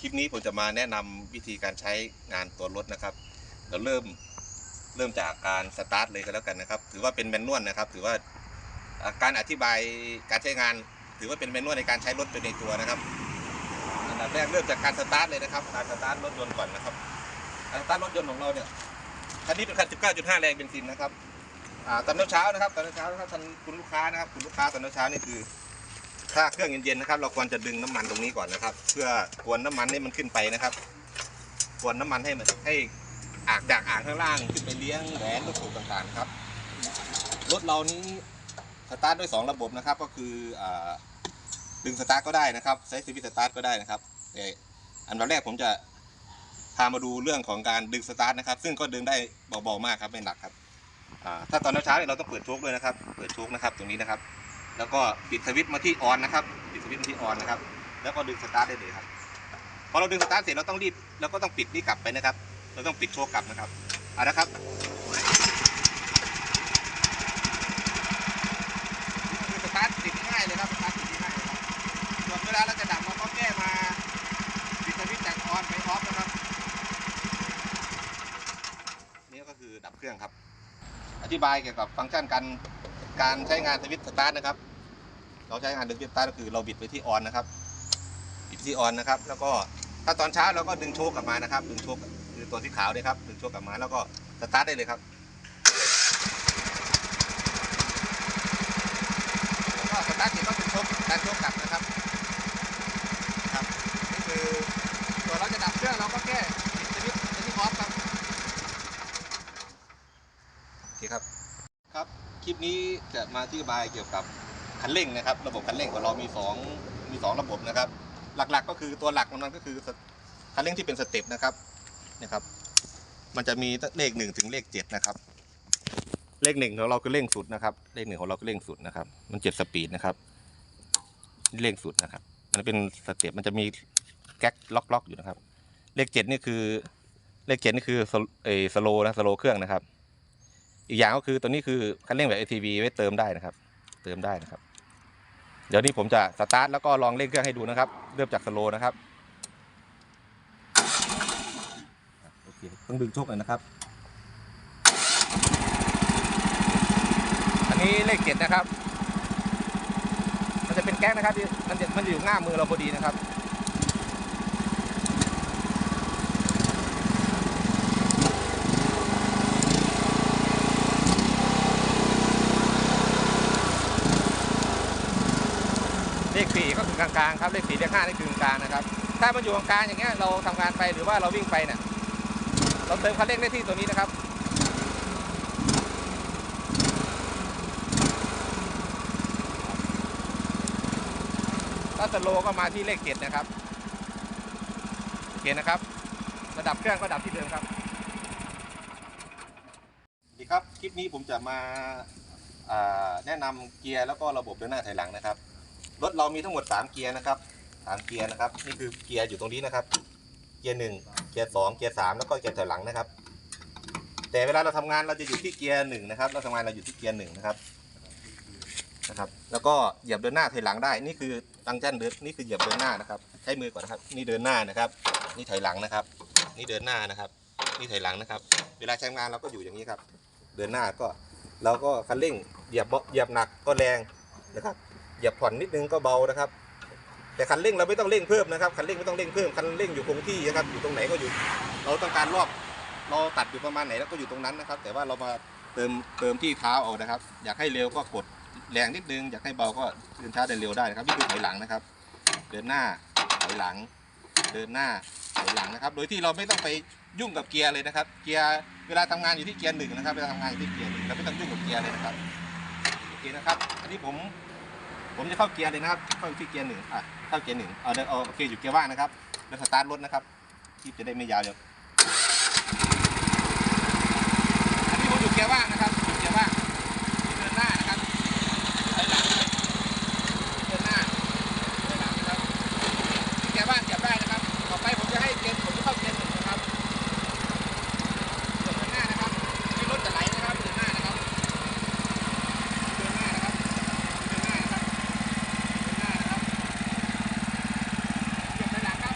คลิปนี้ผมจะมาแนะนำวิธีการใช้งานตัวรถนะครับ เราเริ่มเริ่มจากการสตาร์ทเลยก็แล้วกันนะครับ ถือว่าเป็นแมนนวลนะครับ ถือว่าการอธิบายการใช้งาน ถือว่าเป็นแมนนวลในการใช้รถเป็นในตัวนะครับอันดับแรกเริ่มจากการสตาร์ทเลยนะครับ การสตาร์ทรถยนต์ก่อนนะครับการสตาร์ทรถยนต์ของเราเนี่ยคันนี้เป็นคัน 19.5 แรงเบนซินนะครับตอนเช้านะครับตอนเช้านะครับท่านคุณลูกค้านะครับคุณลูกค้าตอนเช้านี่คือ ถ้าเครื่องเย็นๆนะครับ เราควรจะดึงน้ำมันตรงนี้ก่อนนะครับ เพื่อกวนน้ำมันให้มันขึ้นไปนะครับ กวนน้ำมันให้มันให้อากจากอ่างข้างล่างขึ้นไปเลี้ยงแหวนลูกสูบต่างๆครับรถเรานี้สตาร์ทด้วย 2 ระบบนะครับ ก็คืออดึงสตาร์ทก็ได้นะครับใช้สวิตสตาร์ทก็ได้นะครับแต่อันดับแรกผมจะพามาดูเรื่องของการดึงสตาร์ทนะครับ ซึ่งก็ดึงได้เบาๆมากครับไม่หนักครับถ้าตอนเช้าๆเนี่ยเราต้องเปิดโชคด้วยนะครับ เปิดโชคนะครับตรงนี้นะครับ แล้วก็ปิดสวิตช์มาที่ออนนะครับปิดสวิตช์มาที่ออนนะครับ แล้วก็ดึงสตาร์ทได้เลยครับพอเราดึงสตาร์ทเสร็จเราต้องรีบเราก็ต้องปิดนี่กลับไปนะครับ เราต้องปิดโชว์กลับนะครับเอาละครับสตาร์ทติดง่ายเลยครับสตาร์ทติดง่ายเลยครับส่วนเวลาเราจะดับเราก็แก้มาปิดสวิตช์จากออนไปออฟนะครับนี่ก็คือดับเครื่องครับ อธิบายเกี่ยวกับฟังก์ชันการการใช้งานสวิตช์สตาร์ทนะครับ เราใช้งานดึงสวิตช์สตาก็คือเราบิดไปที่ออนนะครับ บิดที่ออนนะครับ แล้วก็ถ้าตอนเช้าเราก็ดึงโชคกลับมานะครับ ดึงโชคคือตัวสีขาวเนี่ยครับ ดึงโชคกลับมาแล้วก็สตาร์ทได้เลยครับแล้วก็สตาร์ทเสร็จก็ดึงโชคดันโชคกลับนะครับ ครับนี่คือตัวเราจะดับเครื่องเราก็แค่บิดสวิตช์ไปที่ออฟครับโอเคครับ ครับ คลิปนี้จะมาอธิบายเกี่ยวกับ คันเร่งนะครับ ระบบคันเร่งของเรามีสองมีสองระบบนะครับ หลักๆก็คือตัวหลักของมันก็คือคันเร่งที่เป็นสเต็ปนะครับนะครับ มันจะมีเลขหนึ่งถึงเลขเจ็ดนะครับเลขหนึ่งของเราคือเร่งสุดนะครับ เลขหนึ่งของเราคือเร่งสุดนะครับ มันเจ็ดสปีดนะครับนี่เร่งสุดนะครับ มันเป็นสเต็ปมันจะมีแก๊กล็อกล็อกอยู่นะครับ เลขเจ็ดนี่คือ เลขเจ็ดนี่คือเอสโลนะสโลเครื่องนะครับ อีกอย่างก็คือตัวนี้คือคันเร่งแบบ ATV ไว้เติมได้นะครับ เติมได้นะครับ เดี๋ยวนี้ผมจะสตาร์ทแล้วก็ลองเร่งเครื่องให้ดูนะครับ เริ่มจากสโลนะครับโอเคต้องดึงโชคหน่อยนะครับ อันนี้เลขเจ็ดนะครับ มันจะเป็นแก๊กนะครับ มันจะมันจะอยู่ง่ามือเราพอดีนะครับ เลขสี่ ก็คือกลางๆครับเลขสี่เลขห้านี่คือกลางนะครับ ถ้ามันอยู่กลางๆอย่างเงี้ยเราทำงานไปหรือว่าเราวิ่งไปเนี่ยเราเติมคันเร่งได้ที่ตัวนี้นะครับถ้าสโลก็มาที่เลขเจ็ดนะครับโอเคนะครับ ระดับเครื่องก็ดับที่เดิมครับดีครับ คลิปนี้ผมจะมาแนะนำเกียร์แล้วก็ระบบเดินหน้าถอยหลังนะครับ รถเรามีทั้งหมด 3 เกียร์นะครับ3เกียร์นะครับ นี่คือเกียร์อยู่ตรงนี้นะครับ เกียร์1เกียร์2เกียร์3แล้วก็เกียร์ถอยหลังนะครับ แต่เวลาเราทำงานเราจะอยู่ที่เกียร์หนึ่งนะครับ เราทำงานเราอยู่ที่เกียร์หนึ่งนะครับนะครับ แล้วก็เหยียบเดินหน้าถอยหลังได้ นี่คือฟังก์ชันเดินนี่คือเหยียบเดินหน้านะครับ ใช้มือก่อนนะครับ นี่เดินหน้านะครับ นี่ถอยหลังนะครับ นี่เดินหน้านะครับ นี่ถอยหลังนะครับ เวลาใช้งานเราก็อยู่อย่างนี้ครับ เดินหน้าก็เราก็คันเร่งเหยียบเบาเหยียบหนักก็แรงนะครับ เหยียบผ่อนนิดนึงก็เบานะครับ แต่คันเร่งเราไม่ต้องเร่งเพิ่มนะครับคันเร่งไม่ต้องเร่งเพิ่มคันเร่งอยู่คงที่นะครับอยู่ตรงไหนก็อยู่ เราต้องการรอบเราตัดอยู่ประมาณไหนแล้วก็อยู่ตรงนั้นนะครับ แต่ว่าเรามาเติมเติมที่เท้าเอานะครับ อยากให้เร็วก็กดแรงนิดนึงอยากให้เบาก็เดินช้าเดินเร็วได้นะครับนี่คือถอยหลังนะครับ เดินหน้าถอยหลัง เดินหน้าถอยหลังนะครับ โดยที่เราไม่ต้องไปยุ่งกับเกียร์เลยนะครับ เกียร์เวลาทำงานอยู่ที่เกียร์หนึ่งนะครับเวลาทำงานอยู่ที่เกียร์หนึ่งเราไม่ต้องยุ่งกับเกียร์เลยนะครับโอเคนะครับ อันนี้ผม ผมจะเข้าเกียร์เลยนะครับ เข้าที่เกียร์หนึ่งอะเข้าเกียร์หนึ่งเอาเดินเอาโอเคอยู่เกียร์ว่างนะครับ แล้วสตาร์ทรถนะครับที่จะได้ไม่ยาวเดี๋ยวอันนี้ผมอยู่เกียร์ว่างนะครับอยู่เกียร์ว่างที่เดินหน้านะครับถอยหลังด้วยเดินหน้าถอยหลังนะครับที่เกียร์ว่างเหยียบได้นะครับ ต่อไปผมจะให้เกียร์ผมจะเข้าเกียร์หนึ่งนะครับส่วนเดินหน้านะครับที่รถจะไหลนะครับเดินหน้านะครับเดินหน้านะครับเดินหน้านะครับ เดินหน้านะครับเหยียบถอยหลังครับ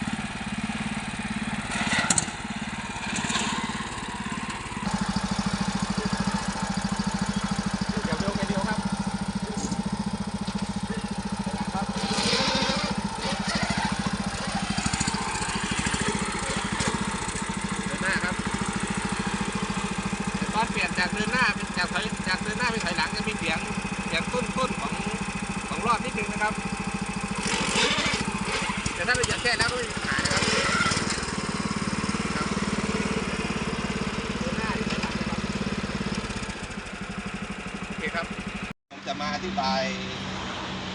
อนเปลี่ยนจากเดินหน้าเป็นจากถอยจากเดินหน้าไปถอยหลังจะมีเสียงเสียงต้นต้นๆของของรอบนิดนึงนะครับ แต่ถ้าเราจะแค่แล้วก็ไม่มีปัญหานะครับครับเดินหน้าที่ถอยหลังนะครับโอเคครับ ผมจะมาอ ธิบาย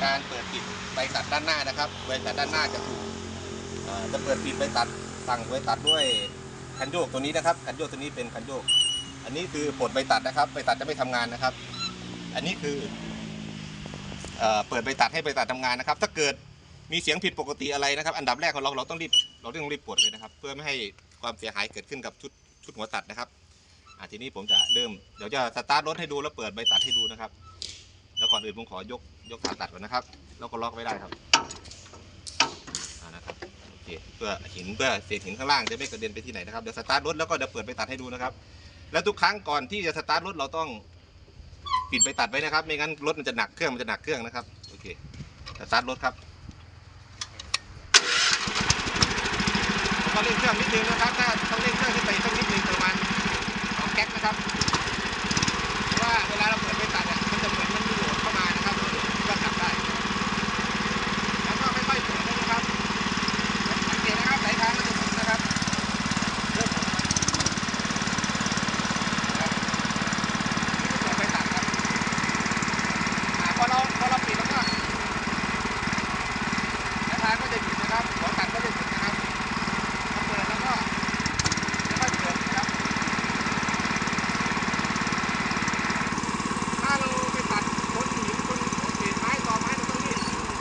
การเปิดปิดใบตัดด้านหน้านะครับใบตัดด้านหน้าจะถูกจะเปิดปิดใบตัดสั่งใบตัดด้วยคันโยกตัวนี้นะครับคันโยกตัวนี้เป็นคันโยก อันนี้คือปลดใบตัดนะครับใบตัดจะไม่ทำงานนะครับ อันนี้คือเปิดใบตัดให้ใบตัดทำงานนะครับ ถ้าเกิดมีเสียงผิดปกติอะไรนะครับ อันดับแรกของเราเราต้องรีบเราต้องรีบปลดเลยนะครับ เพื่อไม่ให้ความเสียหายเกิดขึ้นกับชุดชุดหัวตัดนะครับอทีนี้ผมจะเริ่มเดี๋ยวจะสตาร์ทรถให้ดูแล้วเปิดใบตัดให้ดูนะครับ แล้วก่อนอื่นผมขอยกยกขาตัดก่อนนะครับ แล้วก็ล็อกไว้ได้ครับอ่านะครับโอเคเพื่อหินเพื่อเศษหินข้างล่างจะไม่กระเด็นไปที่ไหนนะครับเดี๋ยวสตาร์ทรถแล้วก็เดี๋ยวเปิดไปตัดให้ดูนะครับ แล้วทุกครั้งก่อนที่จะสตาร์ทรถเราต้องปิดไปตัดไว้นะครับ ไม่งั้นรถมันจะหนักเครื่องมันจะหนักเครื่องนะครับโอเคสตาร์ทรถครับแล้วก็เร่งเครื่องนิดนึงนะครับถ้าต้องเร่งเครื่องขึ้นไปสักนิดนึงประมาณสองแก๊สนะครับ เพราะว่าเวลาเราเปิดไปตัดเนี่ยมันจะเหมือนมันมีโหลดเข้ามานะครับเราก็กลับได้ แล้วก็ค่อยๆเปิดด้วยนะครับสังเกตนะครับสายทางมันจะหมุนนะครับเริ่มหมุนนะครับนี่คือเปิดไปตัดครับอ่าพอเราพอเราปิดแล้วก็สายทางก็จะหยุดนะครับหัวตัดก็จะหยุดนะครับพอเปิดแล้วก็ค่อยๆเปิดนะครับ ถ้าเราไปตัดคนหินคนเศษไม้ต่อไม้เราต้องรีบ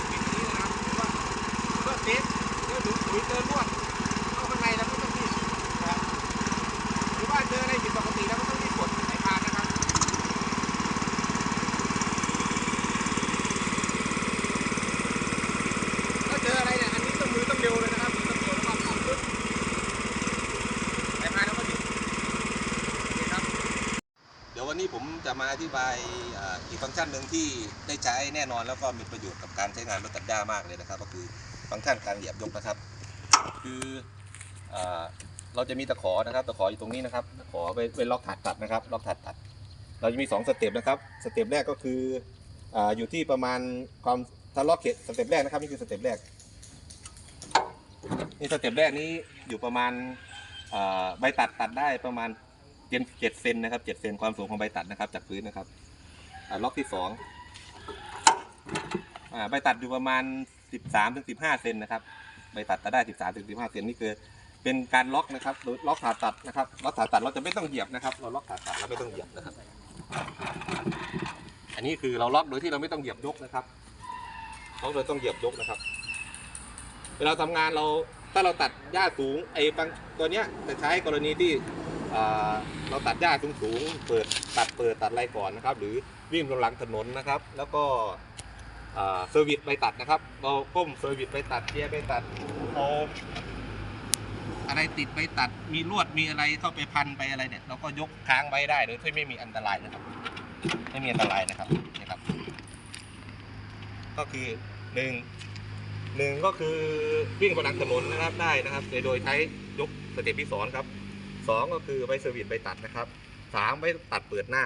ปิดนี้นะครับเพราะว่าเพื่อเซฟเพื่อดูดปุ๋ยเจอลวดเข้าข้างในเราก็ต้องรีบนะครับหรือว่าเจออะไรผิดปกติเราก็ต้องรีบกดสายพานนะครับถ้าเจออะไรเนี่ยอันนี้ต้องมือต้องเร็วเลยนะครับมือต้องเร็วแล้วก็เข้าปึ๊บสายพานแล้วก็หยุดโอเคครับ เดี๋ยววันนี้ผ มาอธิบายอีกฟังก์ชันหนึ่งที่ได้ใช้แน่นอนแล้วก็มีประโยชน์กับการใช้งานรถตัดหญ้ามากเลยนะครับ ก็คือฟังก์ชันการเหยียบยกนะครับ คืออเราจะมีตะขอนะครับตะขออยู่ตรงนี้นะครับตะขอไว้ไว้ล็อกถัดตัดนะครับล็อกถัดตัด เราจะมีสองสเต็ปนะครับสเต็ปแรกก็คือออยู่ที่ประมาณความถ้าล็อกเขตสเต็ปแรกนะครับนี่คือสเต็ปแรกนี่สเต็ปแรกนี้อยู่ประมาณใบตัดตัดได้ประมาณ เจ็ดเจ็ดเซนนะครับเจ็ดเซนความสูงของใบตัดนะครับจากพื้นนะครับล็อกที่สองใบตัดอยู่ประมาณสิบสามถึงสิบห้าเซนนะครับใบตัดตัดได้สิบสามถึงสิบห้าเซนนี่คือเป็นการล็อกนะครับล็อกขาตัดนะครับล็อกขาตัดเราจะไม่ต้องเหยียบนะครับ เราล็อกขาตัดเราไม่ต้องเหยียบนะครับ อันนี้คือเราล็อกโดยที่เราไม่ต้องเหยียบยกนะครับล็อกโดยต้องเหยียบยกนะครับเวลาทำงานเราถ้าเราตัดหญ้าสูงไอ้บางตัวเนี้ยจะใช้กรณีที่ เราตัดหญ้าสูงสูงๆเปิดตัดเปิดตัดอะไรก่อนนะครับ หรือวิ่งบนหลังถนนนะครับ แล้วก็เซอร์วิสไปตัดนะครับ เราก้มเซอร์วิสไปตัดเกียร์ไปตัดเอาอะไรติดไปตัดมีลวดมีอะไรเข้าไปพันไปอะไรเนี่ยเราก็ยกค้างไว้ได้โดยที่ไม่มีอันตรายนะครับ ไม่มีอันตรายนะครับนะครับ ก็คือหนึ่งหนึ่งก็คือวิ่งบนหลังถนนนะครับได้นะครับ โดยใช้ยกสเต็ปที่สองครับ สองก็คือไปเซอร์วิสไปตัดนะครับสามไปตัดเปิดหน้า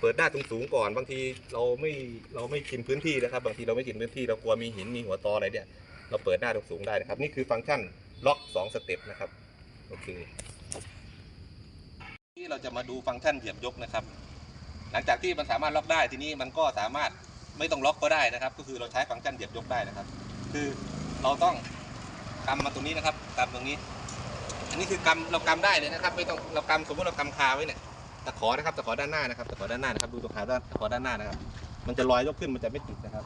เปิดหน้าตรงสูงก่อน บางทีเราไม่เราไม่ชินพื้นที่นะครับ บางทีเราไม่ชินพื้นที่เรากลัวมีหินมีหัวตออะไรเนี่ยเราเปิดหน้าตรงสูงได้นะครับ นี่คือฟังก์ชันล็อกสองสเต็ปนะครับโอเคที่เราจะมาดูฟังก์ชันเหยียบยกนะครับ หลังจากที่มันสามารถล็อกได้ทีนี้มันก็สามารถไม่ต้องล็อกก็ได้นะครับ ก็คือเราใช้ฟังก์ชันเหยียบยกได้นะครับ คือเราต้องกำมาตรงนี้นะครับกำตรงนี้ อันนี้คือกำเรากำได้เลยนะครับ ไม่ต้องเรากำสมมติเรากำคาไว้เนี่ยตะขอนะครับตะขอด้านหน้านะครับตะขอด้านหน้านะครับดูตะขอด้านตะขอด้านหน้านะครับ มันจะลอยยกขึ้นมันจะไม่ติดนะครับ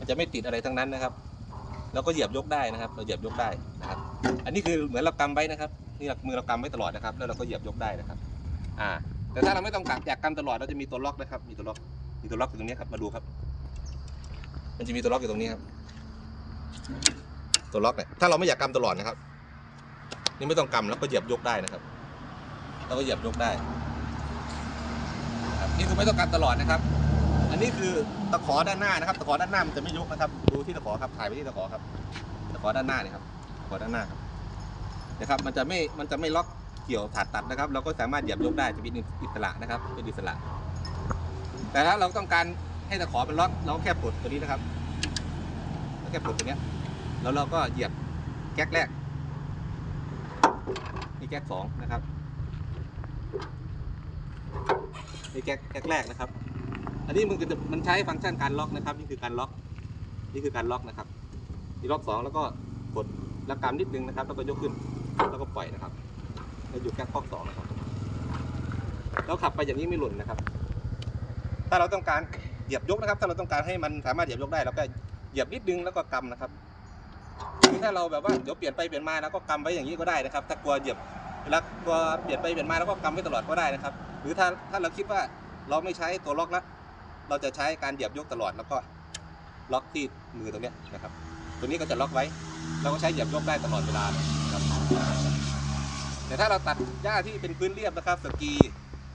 มันจะไม่ติดอะไรทั้งนั้นนะครับเราก็เหยียบยกได้นะครับ เราเหยียบยกได้นะครับ อันนี้คือเหมือนเรากำไว้นะครับนี่มือเรากำไว้ตลอดนะครับ แล้วเราก็เหยียบยกได้นะครับ อ่า แต่ถ้าเราไม่ต้องกำอยากกำตลอดเราจะมีตัวล็อกนะครับ มีตัวล็อก มีตัวล็อกอยู่ตรงนี้ครับ มาดูครับ มันจะมีตัวล็อกอยู่ตรงนี้ครับ ตัวล็อกเนี่ยถ้าเราไม่อยากกำตลอดนะครับ นี่ไม่ต้องกำแล้วก็เหยียบยกได้นะครับ แล้วก็เหยียบยกได้นี่คือไม่ต้องกำตลอดนะครับ อันนี้คือตะขอด้านหน้านะครับ ตะขอด้านหน้ามันจะไม่ยกนะครับ ดูที่ตะขอครับ ถ่ายไปที่ตะขอครับ ตะขอด้านหน้าเนี่ยครับตะขอด้านหน้าครับ นะครับ มันจะไม่ มันจะไม่ล็อกเกี่ยวถาดตัดนะครับ เราก็สามารถเหยียบยกได้ จะเป็นอิสระนะครับ เป็นอิสระ แต่ถ้าเราต้องการให้ตะขอเป็นล็อก เราก็แค่ปลดตัวนี้นะครับ แค่ปลดตัวนี้แล้วเราก็เหยียบแก๊กแรก นี่แก๊กสองนะครับนี่แก๊กแก๊กแรกนะครับ อันนี้มันจะมันใช้ฟังก์ชันการล็อกนะครับ นี่คือการล็อก นี่คือการล็อกนะครับนี่ล็อกสองแล้วก็กดแล้วกำนิดนึงนะครับ แล้วก็ยกขึ้น แล้วก็ปล่อยนะครับแล้วอยู่แก๊กข้อสองนะครับเราขับไปอย่างนี้ไม่หล่นนะครับ ถ้าเราต้องการเหยียบยกนะครับ ถ้าเราต้องการให้มันสามารถเหยียบยกได้เราก็เหยียบนิดนึงแล้วก็กำนะครับ ถ้าเราแบบว่าเดี๋ยวเปลี่ยนไปเปลี่ยนมาแล้วก็กำไว้อย่างนี้ก็ได้นะครับ ถ้ากลัวเหยียบเวลากลัวเปลี่ยนไปเปลี่ยนมาแล้วก็กำไว้ตลอดก็ได้นะครับ หรือถ้าถ้าเราคิดว่าเราไม่ใช้ตัวล็อกแล้วเราจะใช้การเหยียบยกตลอดแล้วก็ล็อกที่มือตรงนี้นะครับ ตัวนี้ก็จะล็อกไว้ เราก็ใช้เหยียบยกได้ตลอดเวลาครับแต่ถ้าเราตัดหญ้าที่เป็นพื้นเรียบนะครับสกี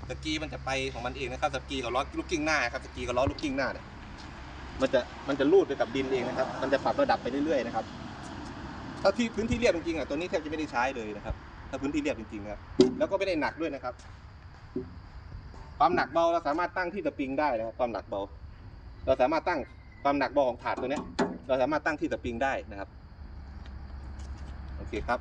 สกีมันจะไปของมันเองนะครับสกีกับล้อลูกกิ้งหน้าครับสกีกับล้อลูกกิ้งหน้าเนี่ยมันจะมันจะลูดไปกับดินเองนะครับ มันจะปรับระดับไปเรื่อยๆนะครับ ถ้าที่พื้นที่เรียบจริงๆอะตัวนี้แทบจะไม่ได้ใช้เลยนะครับ ถ้าพื้นที่เรียบจริงๆนะครับแล้วก็ไม่ได้หนักด้วยนะครับ ความหนักเบาเราสามารถตั้งที่ตะปิงได้นะครับความหนักเบา เราสามารถตั้งความหนักเบาของถาดตัวนี้เราสามารถตั้งที่ตะปิงได้นะครับ โอเคครับ